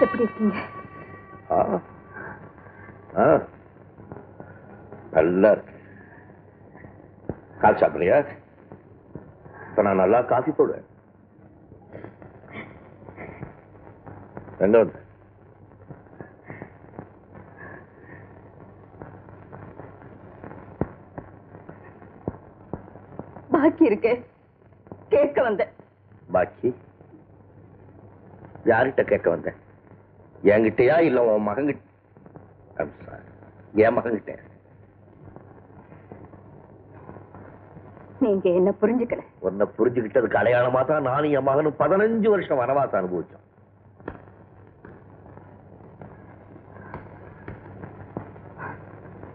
எப்படி நல்லா இருக்கு கால் சாப்பிடுறியா? இப்ப நான் நல்லா காஃபி போடுவேன். வந்து பாக்கி இருக்கு. கேட்க வந்தேன். பாக்கி? யார்கிட்ட கேட்க வந்தேன்? என்கிட்டயா இல்ல உன் மகன்கிட்ட. என் மகன்கிட்ட. நீங்க என்ன புரிஞ்சுக்கல? உன்னை புரிஞ்சுக்கிட்டதுக்கு அடையாளமா தான் நானும் என் மகனும் பதினஞ்சு வருஷம் வனவாசம் அனுபவிச்சோம்.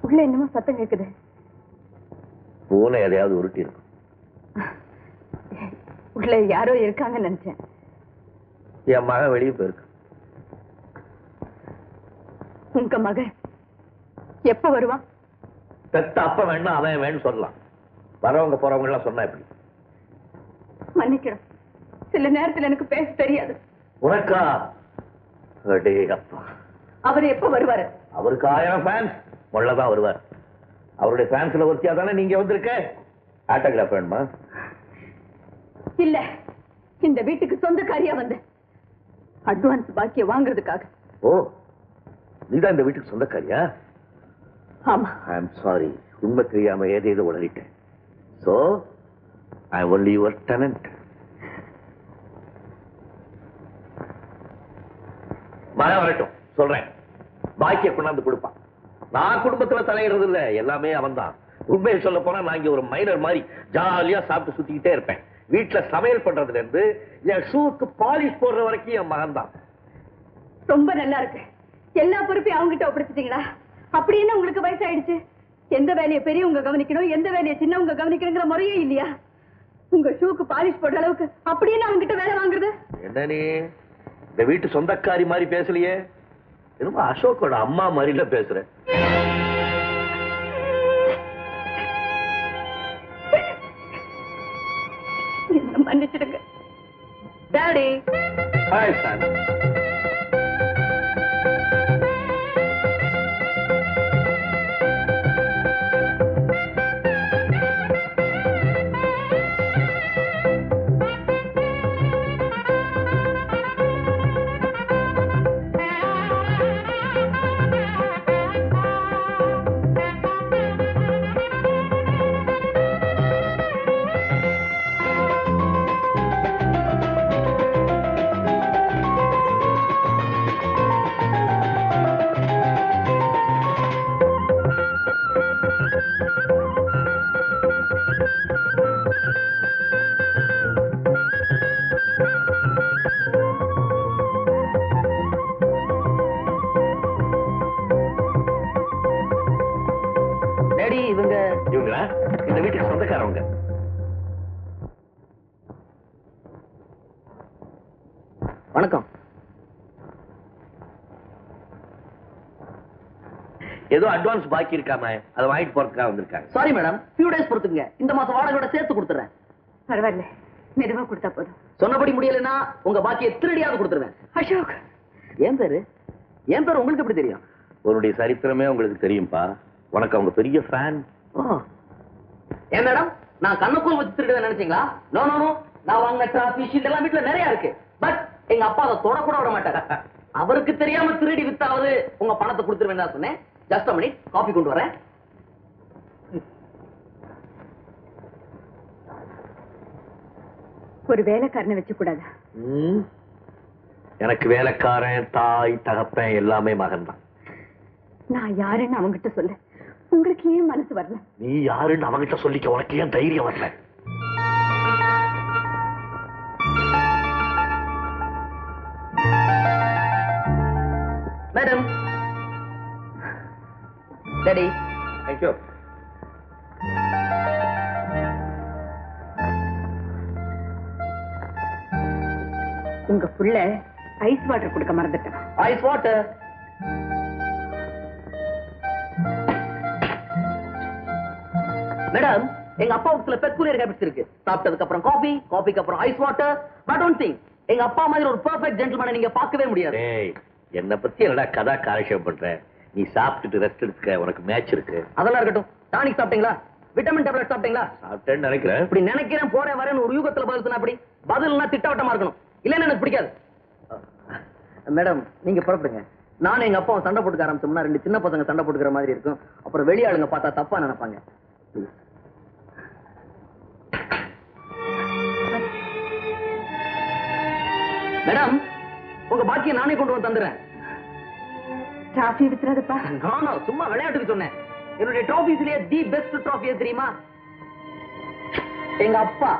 உள்ள என்னமோ சத்தம் கேக்குது. பூனை எதையாவது உருட்டி இருக்கும் உள்ள யாரோ இருக்காங்கன்னு நினைச்சேன். என் மகன் வெளியே போயிருக்கு. உங்க மகன் எப்ப வருவான்? பெத்த அப்ப வேணும் அவன் வேணும் சொல்லலாம். வரவங்க போறவங்க எல்லாம் சொன்னா எப்படி? மன்னிக்கணும் சில நேரத்துல எனக்கு பேச தெரியாது. உனக்கா? அடே அப்பா. அவர் எப்ப வருவாரு? அவருக்கு ஆயிரம் ஃபேன்ஸ் தான் வருவார். அவருடைய ஃபேன்ஸ்ல ஒருத்தியா தானே நீங்க வந்திருக்க? ஆட்டோகிராஃப் வேணுமா? இல்ல. இந்த வீட்டுக்கு சொந்தக்காரியா வந்தேன் அட்வான்ஸ் பாக்கிய வாங்குறதுக்காக. ஓ நீதான் இந்த வீட்டுக்கு சொந்தக்காரியா? ஆமா. ஐ எம் சாரி உண்மை தெரியாம ஏதேதோ உளறிட்டேன். So I only your tenant மழை வரட்டும் சொல்றேன். பாக்கிய கொண்டாந்து கொடுப்பான் நான் குடும்பத்துல தலையிடுறது இல்ல எல்லாமே அவன்தான். உண்மையை சொல்ல போனா நான் இங்க ஒரு மைனர் மாதிரி ஜாலியா சாப்பிட்டு சுத்திக்கிட்டே இருப்பேன். வீட்டுல சமையல் பண்றதுல இருந்து என் ஷூக்கு பாலிஷ் போடுற வரைக்கும் என் மகன் தான் ரொம்ப நல்லா இருக்கு. எல்லா பொறுப்பையும் அவங்ககிட்ட ஒப்படைச்சிட்டீங்களா? அப்படி என்ன உங்களுக்கு வயசாயிடுச்சு? எந்த வேலையை பெரியவங்க கவனிக்கணும் எந்த வேலையை சின்னவங்க கவனிக்கணுங்கிற முறையே இல்லையா? உங்க ஷூக்கு பாலிஷ் போடுற அளவுக்கு அப்படி என்ன அவங்க கிட்ட வேலை வாங்குறது? என்ன நீ? இந்த வீட்டு சொந்தக்காரி மாதிரி பேசலையே? என்னமோ அசோக்கோட அம்மா மாதிரில பேசுற. என்ன மன்னிச்சிடுங்க. டாடி ஹாய் சார் ஏதோ அட்வான்ஸ் பாக்கி இருக்காம அதை வாங்கிட்டு போறதுக்காக வந்திருக்காங்க சாரி மேடம் ஃபியூ டேஸ் பொறுத்துங்க இந்த மாசம் வாடகையோட சேர்த்து கொடுத்துறேன். பரவாயில்ல. மெதுவா கொடுத்தா போதும். சொன்னபடி முடியலன்னா உங்க பாக்கியை திருடியாவது கொடுத்துருவேன். அசோக். என் பேரு? என் பேர் உங்களுக்கு எப்படி தெரியும்? உன்னுடைய சரித்திரமே உங்களுக்கு தெரியும்பா. உனக்கு அவங்க பெரிய ஃபேன் ஏன் மேடம் நான் கண்ணுக்குள் வச்சு திருடுவேன் நினைச்சீங்களா? நோ நோ நோ நான் வாங்கின டிராஃபி ஷீட் எல்லாம் வீட்டுல நிறைய இருக்கு. பட் எங்க அப்பா அதை தொட கூட விட மாட்டாரு. அவருக்கு தெரியாம திருடி வித்தாவது உங்க பணத்தை கொடுத்துருவேன் சொன்னேன். ஜஸ்ட் மணி காபி கொண்டு வரேன். ஒரு வேலைக்காரனை வச்சு கூடாதா ம். எனக்கு வேலைக்காரன் தாய் தகப்பன் எல்லாமே மகன் தான். நான் யாருன்னு அவங்கிட்ட சொல்ல. உங்களுக்கு ஏன் மனசு வரல? நீ யாருன்னு அவங்கிட்ட சொல்லிக்க உனக்கு ஏன் தைரியம் வரல? தேங்க்யூ உங்க புள்ள ஐஸ் வாட்டர் கொடுக்க மறந்துட்டான். ஐஸ் வாட்டர் மேடம் எங்க அப்பாவுக்கு சில பெக்குலியர் ஹேபிட்ஸ் இருக்கு சாப்பிட்டதுக்கு அப்புறம் காபி காபிக்கு அப்புறம் ice water but one thing எங்க அப்பா மாதிரி ஒரு பெர்ஃபெக்ட் ஜென்டில்மேனை நீங்க பார்க்கவே முடியாது. டேய் என்ன பத்தி என்னடா கதா காலட்சேபம் பண்ற? நீ சாப்பிட்டுட்டு ரெஸ்ட் எடுத்துக்க உனக்கு மேட்ச் இருக்கு. அதெல்லாம் இருக்கட்டும். டானிக் சாப்பிட்டீங்களா? விட்டமின் டேப்லெட் சாப்பிட்டீங்களா? சாப்பிட்டேன்னு நினைக்கிறேன். இப்படி நினைக்கிறேன் போறேன் வரேன்னு ஒரு யூகத்துல பதில் அப்படி பதில்னா திட்டவட்டமா இருக்கணும். இல்லைன்னா எனக்கு பிடிக்காது. மேடம் நீங்க புறப்படுங்க. நானும் எங்க அப்பாவும் சண்டை போட்டுக்க ஆரம்பிச்சோம்னா ரெண்டு சின்ன பசங்க சண்டை போட்டுக்கிற மாதிரி இருக்கும். அப்புறம் வெளியாளுங்க பார்த்தா தப்பா நினைப்பாங்க. மேடம் உங்க பாக்கியை நானே கொண்டு வந்து தந்துடுறேன் டிராஃபி வித்துறாதுப்பா. சும்மா விளையாட்டுக்கு சொன்னேன். என்னுடைய ட்ராஃபிஸ்லயே தி பெஸ்ட் ட்ராஃபி தெரியுமா? எங்க அப்பா.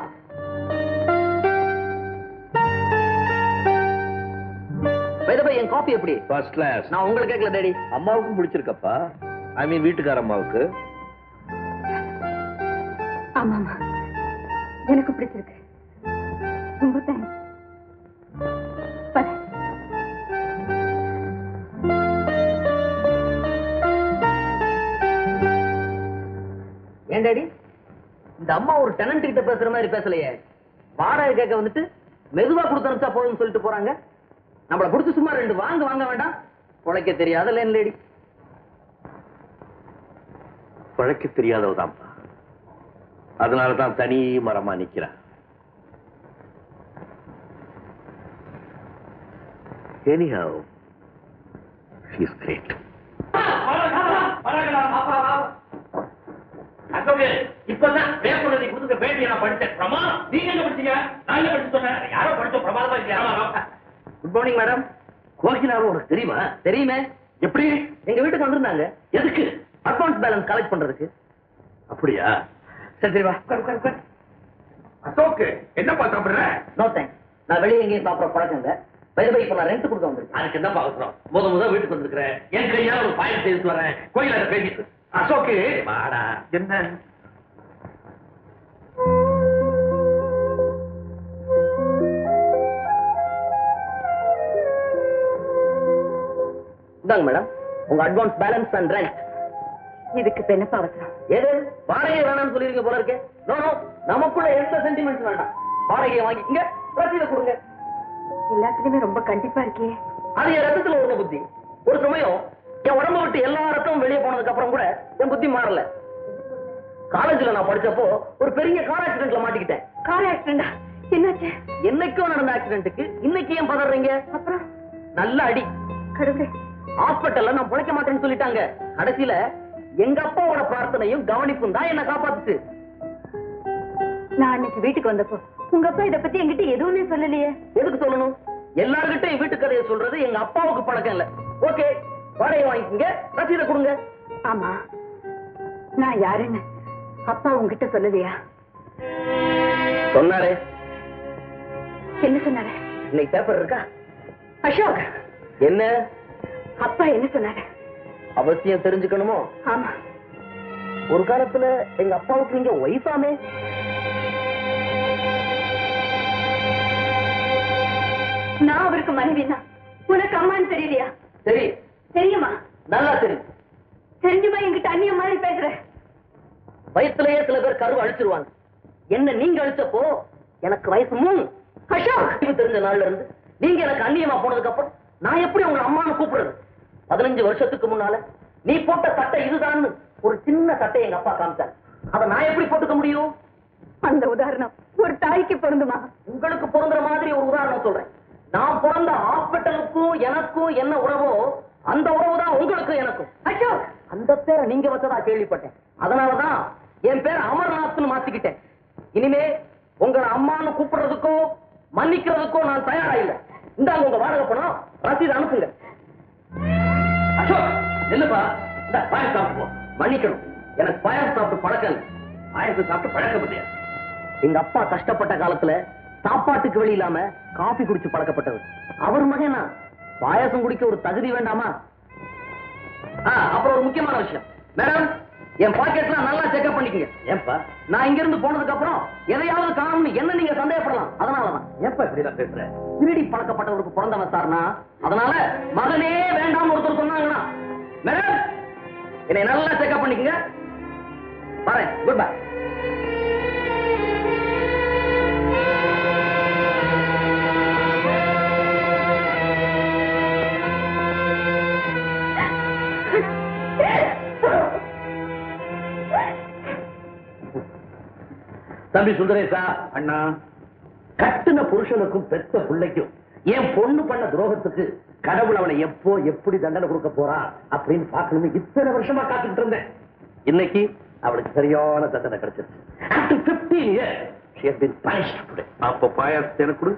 என் காஃபி எப்படி? ஃபர்ஸ்ட் கிளாஸ் நான் உங்களை கேட்கல டேடி அம்மாவுக்கும் பிடிச்சிருக்கப்பா? ஐ மீன் வீட்டுக்கார அம்மாவுக்கு. ஆமாமா எனக்கு பிடிச்சிருக்கு. இந்த அம்மா ஒரு டெனன்ட் கிட்ட பேசுற மாதிரி பேசலையே. வாடகை கேட்க வந்துட்டு மெதுவா கொடுத்து அனுப்பிச்சா போதும்னு சொல்லிட்டு போறாங்க. நம்மள புடிச்சு சும்மா ரெண்டு வாங்க வாங்க வேண்டாம். உழைக்க தெரியாத லேன் லேடி பழைக்க தெரியாதவதான்ப்பா அதனால தான் தனி மரமா நிக்கிறேன் கிரேட் அசோக்கு இப்பதான் நீ கொடுத்த பேட்டியை நான் படிச்சேன் பிரமா நீங்க என்ன படிச்சீங்க? நான் என்ன படிச்சு சொன்னேன். யாரோ படிச்சோம் பிரமாதமா இல்லையா? குட் மார்னிங் மேடம் கோகிலாவை உனக்கு தெரியுமா? தெரியுமே. எப்படி? எங்க வீட்டுக்கு வந்திருந்தாங்க. எதுக்கு? அட்வான்ஸ் பேலன்ஸ் கலெக்ட் பண்றதுக்கு. அப்படியா? சரி சரி வா. உட்கார், உட்கார், உட்கார். என்னப்பா சாப்பிடுற? நோ தேங்க்ஸ் நான் வெளியே எங்கேயும் சாப்பிட பழக்கம் இல்லை பை பை இப்போ நான் ரெண்ட் கொடுக்க வந்திருக்கேன். அதுக்கு என்ன அவசரம்? முத முத வீட்டுக்கு வந்திருக்கிறேன் என் கையால ஒரு பாயம் செய்து வரேன். கோயில பேசிட்டு அசோக்கு வாடா. என்ன? இந்தாங்க மேடம். உங்க அட்வான்ஸ் பேலன்ஸ் அண்ட் ரெண்ட் இதுக்கு இப்ப என்னப்பா அவசரம் ஏது வாடகை வேணாம்னு சொல்லிருக்க போல இருக்கு. நோ நோ நமக்குள்ள எந்த சென்டிமெண்ட்ஸ் வேண்டாம். வாடகையை வாங்கிக்கங்க. ரசீதை கொடுங்க. எல்லாத்துலயுமே ரொம்ப கண்டிப்பா இருக்கே. அது என் ரத்தத்துல உள்ள புத்தி. ஒரு சமயம் என் உடம்ப விட்டு எல்லா ரத்தமும் வெளியே போனதுக்கு அப்புறம் கூட என் புத்தி மாறல. காலேஜ்ல நான் படிச்சப்போ ஒரு பெரிய கார் ஆக்சிடென்ட்ல மாட்டிக்கிட்டேன். கார் ஆக்சிடென்டா என்னாச்சு? என்னைக்கும் நடந்த ஆக்சிடென்ட்டுக்கு இன்னைக்கு ஏன் பதறீங்க? அப்புறம்? நல்ல அடி. கடவுளே ஹாஸ்பிட்டல்ல நான் பிழைக்க மாட்டேன்னு சொல்லிட்டாங்க. கடைசியில எங்க அப்பாவோட பிரார்த்தனையும் கவனிப்பும் தான் என்ன காப்பாத்துச்சு. நான் அன்னைக்கு வீட்டுக்கு வந்தப்போ உங்க அப்பா இத பத்தி என்கிட்ட எதுவுமே சொல்லலையே. எதுக்கு சொல்லணும்? எல்லார்கிட்டையும் வீட்டு கதையை சொல்றது எங்க அப்பாவுக்கு பழக்கம் இல்ல. ஓகே வாடகை வாங்கிக்கங்க ரசீதை கொடுங்க. ஆமா நான் யாருன்னு அப்பா உங்ககிட்ட சொல்லலையா? சொன்னாரே. என்ன சொன்னாரு? இன்னைக்கு பேப்பர் இருக்கா? அசோக். என்ன? அப்பா என்ன சொன்னாரு? அவசியம் தெரிஞ்சுக்கணுமோ? ஆமா. ஒரு காலத்துல எங்க அப்பாவுக்கு நீங்க ஒய்ஃபாமே நான் அவருக்கு மனைவி தான் உனக்கு அம்மான்னு தெரியலையா? சரி. தெரியுமா? நல்லா தெரியும் தெரிஞ்சுமா என்கிட்ட அந்நிய மாதிரி பேசுற? வயசுலயே சில பேர் கருவை அழிச்சிருவாங்க. என்ன நீங்க அழிச்சப்போ எனக்கு வயசு மூணு. தெரிஞ்ச நாள்ல இருந்து நீங்க எனக்கு அந்நியமா போனதுக்கு அப்புறம் நான் எப்படி உங்களை அம்மான்னு கூப்பிடுறது? பதினஞ்சு வருஷத்துக்கு முன்னால நீ போட்ட சட்டை இதுதான்னு ஒரு சின்ன சட்டை எங்க அப்பா காமிச்சார். அதை நான் எப்படி போட்டுக்க முடியும்? அந்த உதாரணம் ஒரு தாய்க்கு பொருந்துமா? உங்களுக்கு பொருந்துற மாதிரி ஒரு உதாரணம் சொல்றேன். நான் பிறந்த ஹாஸ்பிட்டலுக்கும் எனக்கும் என்ன உறவோ அந்த உறவு தான் உங்களுக்கும் எனக்கும். அசோக்! அந்த பேரை நீங்க வச்சதா கேள்விப்பட்டேன். அதனாலதான் என் பேர் அமர்நாத்னு மாத்திக்கிட்டேன். இனிமே உங்களை அம்மான்னு கூப்பிடுறதுக்கோ மன்னிக்கிறதுக்கோ நான் தயாரா இல்ல. இந்தாங்க உங்க வாடகை பணம். ரசீது அனுப்புங்க. என்னப்பா? இந்த பாயம் சாப்பிட்டு மன்னிக்கணும். எனக்கு பாயம் சாப்பிட்டு பழக்கம் இல்லை. பாயசம் சாப்பிட்டு பழக்கம் இல்லையா? எங்க அப்பா கஷ்டப்பட்ட காலத்துல சாப்பாட்டுக்கு வழி இல்லாம காபி குடிச்சு பழக்கப்பட்டவர். அவர் மகனா? பாயசம் குடிக்க ஒரு தகுதி வேண்டாமா? அப்புறம் ஒரு முக்கியமான விஷயம். மேடம் என் பாக்கெட்லாம் நல்லா செக்அப் பண்ணிக்கங்க. ஏன்பா? நான் இங்க இருந்து போனதுக்கு அப்புறம் எதையாவது காணும்னு என்ன நீங்க சந்தேகப்படலாம்? அதனாலதான். ஏன்பா இப்படிதான் பேசுறேன் திருடி பழக்கப்பட்டவருக்கு பிறந்தவன் சார்னா? அதனால மகனே வேண்டாம் ஒருத்தர் சொன்னாங்கன்னா மேடம் என்னை நல்லா செக்அப் பண்ணிக்கங்க. வரேன். குட் பை தம்பி சுந்தரேசா அண்ணா கட்டுன புருஷனுக்கும் பெத்த பிள்ளைக்கும் என் பொண்ணு பண்ண துரோகத்துக்கு கடவுள் அவனை எப்போ எப்படி தண்டனை கொடுக்க போறா அப்படின்னு பார்க்கணும்னு இத்தனை வருஷமா காத்துட்டு இருந்தேன். இன்னைக்கு அவளுக்கு சரியான தண்டனை கிடைச்சிருச்சு. After 15 years பாயாசத்தை எனக்கு கொடு.